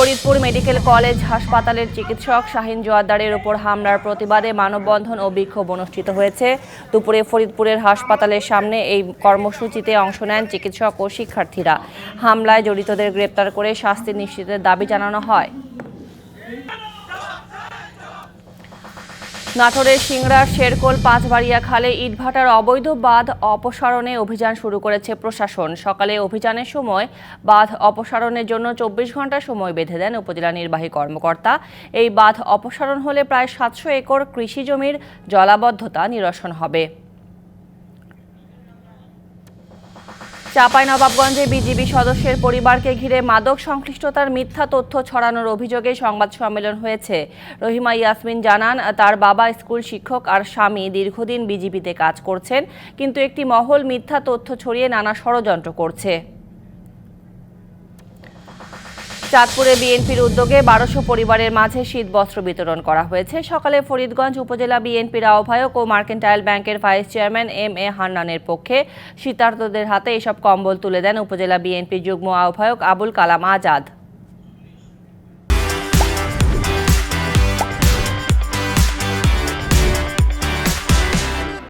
Faridpur medical college হাসপাতালের চিকিৎসক শাহিন জোয়ারদারের ওপর হামলার প্রতিবাদে মানববন্ধন ও বিক্ষোভ অনুষ্ঠিত হয়েছে। দুপুরে ফরিদপুরের হাসপাতালের সামনে এই কর্মসূচিতে অংশ নেন চিকিৎসক ও শিক্ষার্থীরা। হামলায় জড়িতদের গ্রেপ্তার করে শাস্তি নিশ্চিতের দাবি জানানো হয়। নাটোরের সিংড়া শেরকোল পাঁচবাড়িয়া খালে ইটভাটার অবৈধ বাঁধ অপসারণে অভিযান শুরু করেছে প্রশাসন। সকালে অভিযানের সময় বাঁধ অপসারণের জন্য চব্বিশ ঘণ্টা সময় বেঁধে দেন উপজেলা নির্বাহী কর্মকর্তা। এই বাঁধ অপসারণ হলে প্রায় সাতশো একর কৃষি জমির জলাবদ্ধতা নিরসন হবে। চাঁপাইনবাবগঞ্জে বিজিবি সদস্যের পরিবারকে ঘিরে মাদক সংশ্লিষ্টতার মিথ্যা তথ্য ছড়ানোর অভিযোগে সংবাদ সম্মেলন হয়েছে। রহিমা ইয়াসমিন জানান, তার বাবা স্কুল শিক্ষক আর স্বামী দীর্ঘদিন বিজিবিতে কাজ করছেন, কিন্তু একটি মহল মিথ্যা তথ্য ছড়িয়ে নানা ষড়যন্ত্র করছে। চাঁদপুরে বিএনপির উদ্যোগে বারোশো পরিবারের মাঝে শীত বস্ত্র বিতরণ করা হয়েছে। সকালে ফরিদগঞ্জ উপজেলা বিএনপির আহ্বায়ক ও মার্কেন্টাইল ব্যাংকের ভাইস চেয়ারম্যান এম এ হান্নানের পক্ষে শীতার্থদের হাতে এসব কম্বল তুলে দেন উপজেলা বিএনপির যুগ্ম আহ্বায়ক আবুল কালাম আজাদ।